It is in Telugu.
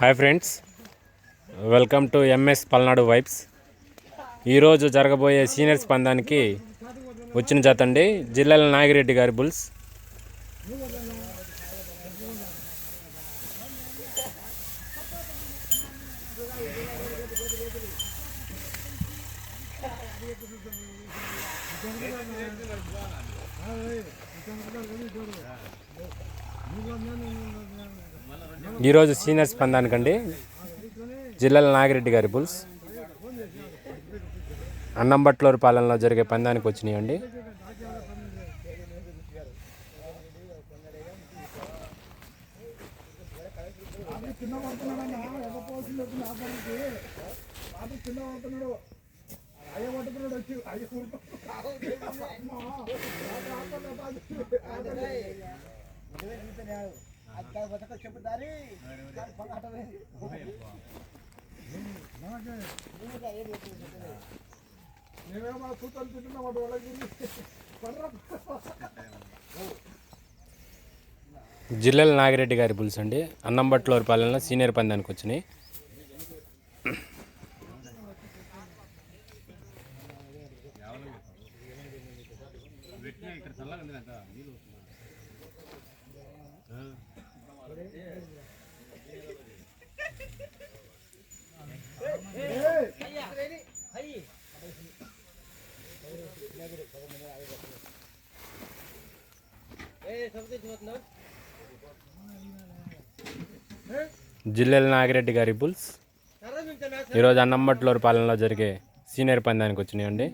Hi friends welcome to MS Palnadu vibes. ఈరోజు జరగబోయే సీనియర్స్ పందానికి వచ్చిన జాతండి జిల్లాల నాగిరెడ్డి గారి బుల్స్. ఈరోజు సీనియర్స్ స్పందానికండి జిల్లాల నాగిరెడ్డి గారి బుల్స్. అన్నంబట్లూరు పాలనలో జరిగే పందానికి వచ్చినాయండి. చెప్పుతారి నేనేమో కూతురు తింటున్నా వాడు వాళ్ళకి జిల్లెల నాగిరెడ్డి గారి పులుసు అండి. అన్నంబట్లూరు పాలనలో సీనియర్ పందానికి వచ్చినాయి. జిల్లాల నాగిరెడ్డి గారి బుల్స్. ఈరోజు అన్నమ్మట్లూరు పాలనలో జరిగే సీనియర్ పందానికి వచ్చినాయండి.